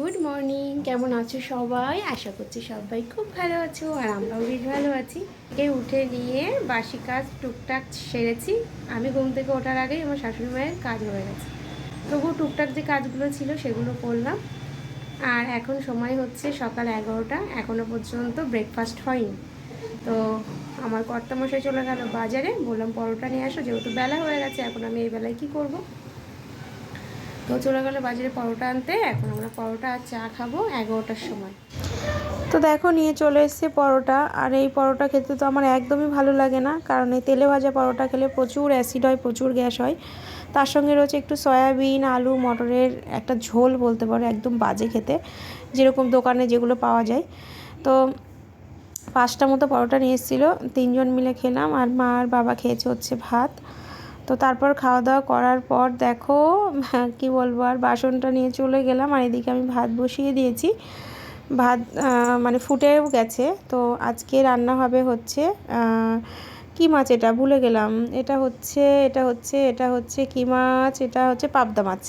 Good morning. কেমন আছো সবাই? আশা করছি সবাই খুব ভালো আছো আর আমরাও বেশ ভালো আছি। এই উঠে নিয়ে বাসি কাজ টুকটাক সেরেছি। আমি ঘুম থেকে ওঠার আগেই আমার শাশুড়ি মায়ের কাজ হয়ে গেছে। তবু টুকটাক যে কাজগুলো ছিল সেগুলো করলাম। আর এখন সময় হচ্ছে সকাল এগারোটা। এখনও পর্যন্ত ব্রেকফাস্ট হয়নি। তো আমার কর্তামশাই চলে গেল বাজারে। বললাম, পরোটা নিয়ে আসো, যেহেতু বেলা হয়ে গেছে, এখন আমি এই বেলায় কী করব? তো চলে গেলো বাজারে পরোটা আনতে। এখন আমরা পরোটা আর চা খাব এগারোটার সময়। তো দেখো, নিয়ে চলে এসছে পরোটা। আর এই পরোটা খেতে তো আমার একদমই ভালো লাগে না, কারণ এই তেলে ভাজা পরোটা খেলে প্রচুর অ্যাসিড হয়, প্রচুর গ্যাস হয়। তার সঙ্গে রয়েছে একটু সয়াবিন, আলু, মটরের একটা ঝোল বলতে পারো, একদম বাজে খেতে, যেরকম দোকানে যেগুলো পাওয়া যায়। তো পাঁচটা মতো পরোটা নিয়ে এসেছিল, তিনজন মিলে খেলাম, আর মা আর বাবা খেয়েছে হচ্ছে ভাত। তো তারপর খাওয়া দাওয়া করার পর দেখো, কি বলব আর, বাসনটা নিয়ে চলে গেলাম আর এদিকে আমি ভাত বসিয়ে দিয়েছি। ভাত মানে ফুটেও গেছে। তো আজকে রান্না হবে হচ্ছে কি মাছ এটা? ভুলে গেলাম। এটা হচ্ছে এটা হচ্ছে এটা হচ্ছে কি মাছ? এটা হচ্ছে পাবদা মাছ।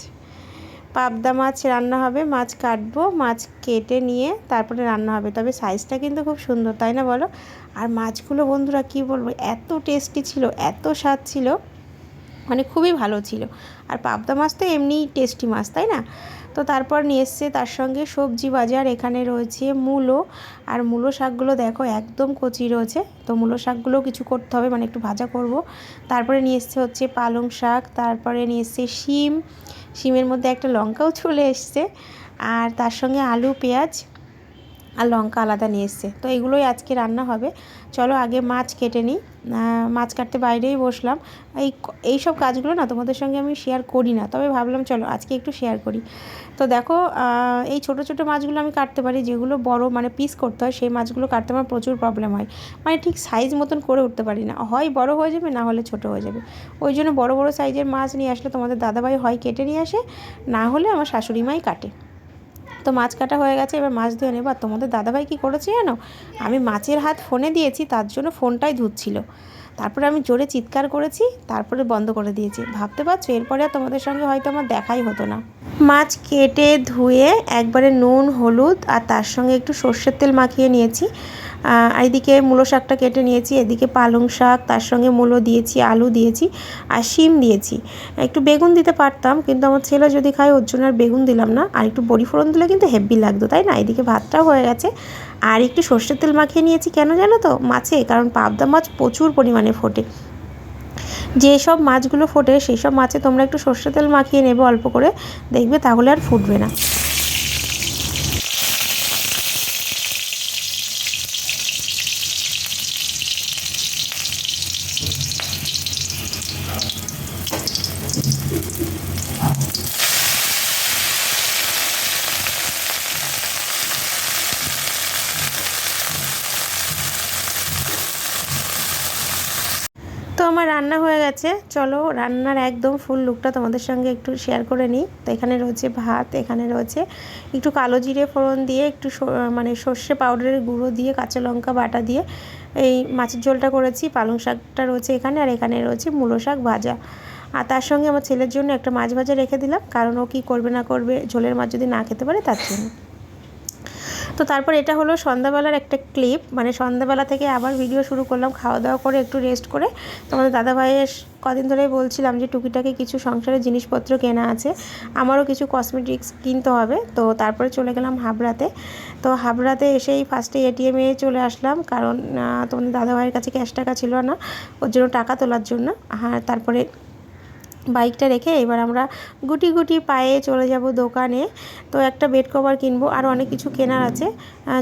পাবদা মাছ রান্না হবে, মাছ কাটবো, মাছ কেটে নিয়ে তারপরে রান্না হবে। তবে সাইজটা কিন্তু খুব সুন্দর, তাই না বলো? আর মাছগুলো বন্ধুরা কি বলব, এত টেস্টি ছিল, এত স্বাদ ছিল। মানে খুবই ভালো ছিল। আর পাবদা মাছ তো এমনিই টেস্টি মাছ, তাই না? তো তারপর নিয়ে এসছে তার সঙ্গে সবজি বাজার, এখানে রয়েছে মূলো। আর মূলো শাকগুলো দেখো একদম কচি রয়েছে। তো মূলো শাকগুলো কিছু করতে হবে মানে একটু ভাজা করব। তারপরে নিয়ে এসছে হচ্ছে পালং শাক, তারপরে নিয়ে এসছে শিম। শিমের মধ্যে একটা লঙ্কাও চলে এসছে। আর তার সঙ্গে আলু, পেঁয়াজ আর লঙ্কা আলাদা নিয়ে এসছে। তো এগুলোই আজকে রান্না হবে। চলো আগে মাছ কেটে নিই। মাছ কাটতে বাইরেই বসলাম। এই এই সব কাজগুলো না তোমাদের সঙ্গে আমি শেয়ার করি না। তবে ভাবলাম, চলো আজকে একটু শেয়ার করি। তো দেখো এই ছোট ছোট মাছগুলো আমি কাটতে পারি। যেগুলো বড় মানে পিস করতে হয়, সেই মাছগুলো কাটতে আমার প্রচুর প্রবলেম হয়। মানে ঠিক সাইজ মতন করে উঠতে পারি না। হয় বড় হয়ে যাবে, না হলে ছোট হয়ে যাবে। ওই জন্য বড় বড় সাইজের মাছ নিয়ে আসলে তোমাদের দাদাভাই হয় কেটে নিয়ে আসে, না হলে আমার শাশুড়ি মাই কাটে। তো মাছ কাটা হয়ে গেছে, এবার মাছ ধুয়ে নেব। আর তোমাদের দাদাভাই কী করেছে জানো? আমি মাছের হাত ফোনে দিয়েছি, তার জন্য ফোনটাই ধুচ্ছিল। তারপরে আমি জোরে চিৎকার করেছি, তারপরে বন্ধ করে দিয়েছি। ভাবতে পারছ? এরপরে আর তোমাদের সঙ্গে হয়তো আমার দেখাই হতো না। মাছ কেটে ধুয়ে একবারে নুন, হলুদ আর তার সঙ্গে একটু সর্ষের তেল মাখিয়ে নিয়েছি। এইদিকে মূলো শাকটা কেটে নিয়েছি, এদিকে পালং শাক, তার সঙ্গে মূলো দিয়েছি, আলু দিয়েছি আর শিম দিয়েছি। একটু বেগুন দিতে পারতাম, কিন্তু আমার ছেলে যদি খায়, ওর জন্য আর বেগুন দিলাম না। আর একটু বড়ি ফোড়ন দিলে কিন্তু হেভি লাগতো, তাই না? এদিকে ভাতটাও হয়ে গেছে। আর একটু সর্ষের তেল মাখিয়ে নিয়েছি, কেন জানো তো? মাছে, কারণ পাবদা মাছ প্রচুর পরিমাণে ফোটে। যেসব মাছগুলো ফোটে সেই সব মাছে তোমরা একটু সর্ষের তেল মাখিয়ে নেবে অল্প করে, দেখবে তাহলে আর ফুটবে না। তো আমার রান্না হয়ে গেছে। চলো, রান্নার একদম ফুল লুকটা তোমাদের সঙ্গে একটু শেয়ার করে নিই। তো এখানে রয়েছে ভাত, এখানে রয়েছে একটু কালো জিরে ফোড়ন দিয়ে, একটু মানে সর্ষে পাউডারের গুঁড়ো দিয়ে, কাঁচা লঙ্কা বাটা দিয়ে এই মাছের ঝোলটা করেছি। পালং শাকটা রয়েছে এখানে, আর এখানে রয়েছে মূলো শাক ভাজা। আর তার সঙ্গে আমার ছেলের জন্য একটা মাছ ভাজা রেখে দিলাম। কারণ ও কী করবে না করবে, ঝোলের মাছ যদি না খেতে পারে তার জন্য। তো তারপর এটা হলো সন্ধ্যাবেলার একটা ক্লিপ মানে সন্ধ্যাবেলা থেকে আবার ভিডিও শুরু করলাম খাওয়া দাওয়া করে একটু রেস্ট করে। তোমাদের দাদাভাইয়ের কদিন ধরেই বলছিলাম যে টুকিটাকি কিছু সংসারের জিনিসপত্র কেনা আছে, আমারও কিছু কসমেটিক্স কিনতে হবে। তো তারপরে চলে গেলাম হাবড়াতে। তো হাবড়াতে এসেই ফার্স্টে এটিএমে চলে আসলাম, কারণ তোমাদের দাদাভাইয়ের কাছে ক্যাশ টাকা ছিল না, ওর জন্য টাকা তোলার জন্য। হ্যাঁ তারপরে বাইকটা রেখে এবার আমরা গুটি গুটি পায়ে চলে যাব দোকানে। তো একটা বেড কভার কিনবো, আর অনেক কিছু কেনার আছে।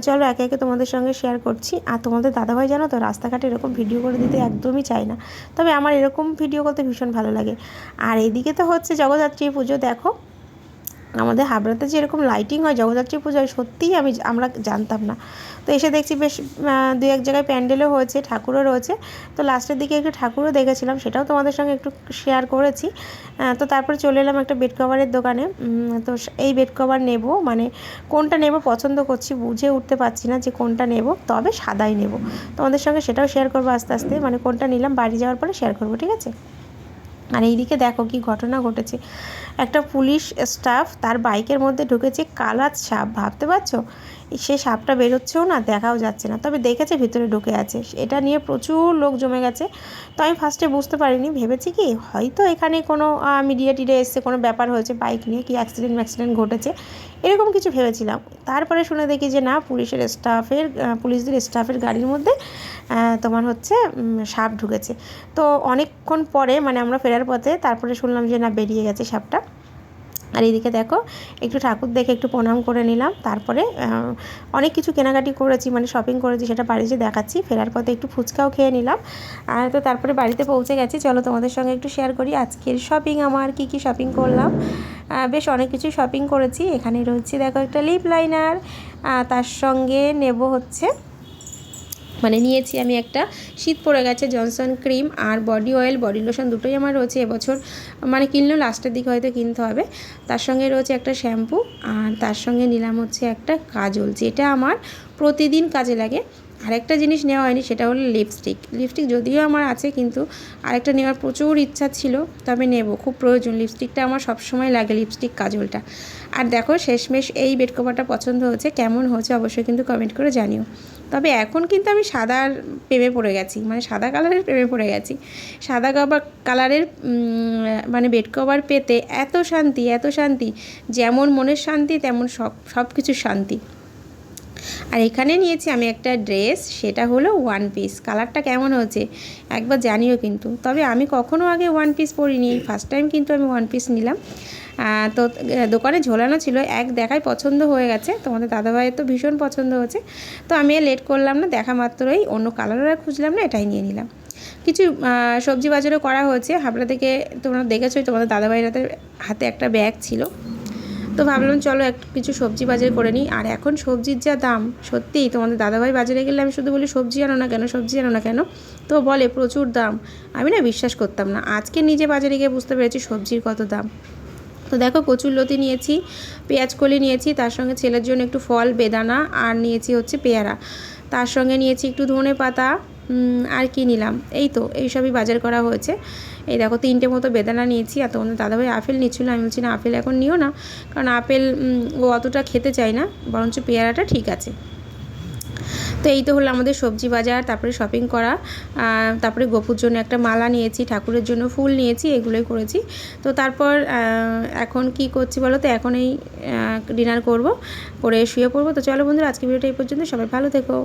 চলো একে একে তোমাদের সঙ্গে শেয়ার করছি। আর তোমাদের দাদাভাই জানো তো, রাস্তাঘাটে এরকম ভিডিও করে দিতে একদমই চাই না। তবে আমার এরকম ভিডিও করতে ভীষণ ভালো লাগে। আর এদিকে তো হচ্ছে জগদ্ধাত্রী পুজো, দেখো। আমাদের হাবড়াতে যে এরকম লাইটিং হয়, জগদ্ধাত্রী পুজোয় সত্যিই আমি আমরা জানতাম না। তো এসে দেখছি বেশ দু এক জায়গায় প্যান্ডেলও হয়েছে, ঠাকুরও রয়েছে। তো লাস্টের দিকে একটু ঠাকুরও দেখেছিলাম, সেটাও তোমাদের সঙ্গে একটু শেয়ার করেছি। তো তারপরে চলে এলাম একটা বেড কভারের দোকানে। তো এই বেড কভার নেব মানে কোনটা নেব পছন্দ করছি বুঝে উঠতে পারছি না যে কোনটা নেব, তবে সাদাই নেব। তোমাদের সঙ্গে সেটাও শেয়ার করব আস্তে আস্তে মানে কোনটা নিলাম, বাড়ি যাওয়ার পরে শেয়ার করব, ঠিক আছে? আর এইদিকে দেখো কি ঘটনা ঘটেছে। একটা পুলিশ স্টাফ তার বাইকের মধ্যে ঢুকেছে কালার সাপ। ভাবতে পারছ? সে সাপটা বেরোচ্ছেও না, দেখাও যাচ্ছে না। তবে দেখেছে ভিতরে ঢুকে আছে। এটা নিয়ে প্রচুর লোক জমে গেছে। তো আমি ফার্স্টে বুঝতে পারিনি। ভেবেছি কি, হয়তো এখানে কোনো মিডিয়া টিডিয়া এসছে, কোনো ব্যাপার হয়েছে বাইক নিয়ে কি অ্যাক্সিডেন্ট ম্যাক্সিডেন্ট ঘটেছে। এরকম কিছু ভেবেছিলাম। তারপরে শুনে দেখি যে না, পুলিশের স্টাফের পুলিশদের স্টাফের গাড়ির মধ্যে তোমার হচ্ছে সাপ ঢুকেছে। তো অনেকক্ষণ পরে মানে আমরা ফেরার পথে, তারপরে শুনলাম যে না, বেরিয়ে গেছে সাপটা। আর এদিকে দেখো, একটু ঠাকুর দেখে একটু প্রণাম করে নিলাম। তারপরে অনেক কিছু কেনাকাটি করেছি মানে শপিং করেছি, সেটা বাড়িতে দেখাচ্ছি, ফেরার পথে একটু ফুচকাও খেয়ে নিলাম। আর তো তারপরে বাড়িতে পৌঁছে গেছি। চলো তোমাদের সঙ্গে একটু শেয়ার করি, আজকের শপিং আমার কি কি শপিং করলাম। বেশ অনেক কিছু শপিং করেছি। এখানে রয়েছে, দেখো একটা লিপ লাইনার তার সঙ্গে নেব হচ্ছে মানে নিয়েছি আমি একটা শীত পড়ে গেছে জনসন ক্রিম আর বডি অয়েল বডি লোশন দুটোই আমার রয়েছে এবছর। মানে কিনলেও লাস্টের দিকে হয়তো কিনতে হবে। তার সঙ্গে রয়েছে একটা শ্যাম্পু আর তার সঙ্গে নিলাম হচ্ছে একটা কাজল, যেটা আমার প্রতিদিন কাজে লাগে। আরেকটা জিনিস নেওয়া হয়নি, সেটা হলো লিপস্টিক লিপস্টিক যদিও আমার আছে, কিন্তু আরেকটা নেওয়ার প্রচুর ইচ্ছা ছিল তবে নেব। খুব প্রয়োজন লিপস্টিকটা আমার সবসময় লাগে লিপস্টিক কাজলটা। আর দেখো, শেষমেশ এই বেড কভারটা পছন্দ হয়েছে, কেমন হয়েছে অবশ্যই কিন্তু কমেন্ট করে জানিও। তবে এখন কিন্তু আমি সাদার প্রেমে পড়ে গেছি মানে সাদা কালারের প্রেমে পড়ে গেছি। সাদা কভার কালারের মানে বেড কভার পেতে এত শান্তি এত শান্তি, যেমন মনের শান্তি, তেমন সব সব কিছুর শান্তি। আর এখানে নিয়েছি আমি একটা ড্রেস সেটা হলো ওয়ান পিস কালারটা কেমন হয়েছে একবার জানিও কিন্তু। তবে আমি কখনো আগে ওয়ান পিস পরিনি ফার্স্ট টাইম কিন্তু আমি ওয়ান পিস নিলাম। তো দোকানে ঝোলানো ছিল। এক দেখায় পছন্দ হয়ে গেছে। তোমাদের দাদাভাইয়ের তো ভীষণ পছন্দ হয়েছে। তো আমি লেট করলাম না, দেখা মাত্রই অন্য কালারও খুঁজলাম না, এটাই নিয়ে নিলাম। কিছু সবজি বাজারও করা হয়েছে। হাবড়া থেকে তোমরা দেখেছোই, তোমাদের দাদাভাইয়ের হাতে হাতে একটা ব্যাগ ছিল। তো ভাবলাম চলো একটু কিছু সবজি বাজার করে নিই। আর এখন সবজির যা দাম, সত্যিই তোমাদের দাদাভাই বাজারে গেলে আমি শুধু বলি, সবজি আনো না কেন, সবজি আনো না কেন, তো বলে প্রচুর দাম। আমি না বিশ্বাস করতাম না। আজকে নিজে বাজারে গিয়ে বুঝতে পেরেছি সবজির কত দাম। তো দেখো কচুর লতি নিয়েছি, পেঁয়াজ কলি নিয়েছি, তার সঙ্গে ছেলের জন্য একটু ফল, বেদানা, আর নিয়েছি হচ্ছে পেয়ারা। তার সঙ্গে নিয়েছি একটু ধনে পাতা আর কি নিলাম? এই তো এইসবই বাজার করা হয়েছে। এই দেখো তিনটে মতো বেদানা নিয়েছি, আর তোমাদের দাদাভাই আপেল নিচ্ছিল, আমি বলছি না, আপেল এখন নিও না, কারণ আপেল ও অতটা খেতে চায় না, বরঞ্চ পেয়ারাটা ঠিক আছে। তো এই তো হলো আমাদের সবজি বাজার, তারপরে শপিং করা তারপরে গোপুর জন্য একটা মালা নিয়েছি, ঠাকুরের জন্য ফুল নিয়েছি, এগুলোই করেছি। তো তারপর এখন কি করছি বলো তো? এখন এই ডিনার করব, করে শুয়ে পড়ব। তো চলো বন্ধুরা আজকে ভিডিওটা এই পর্যন্ত। সবাই ভালো থেকো।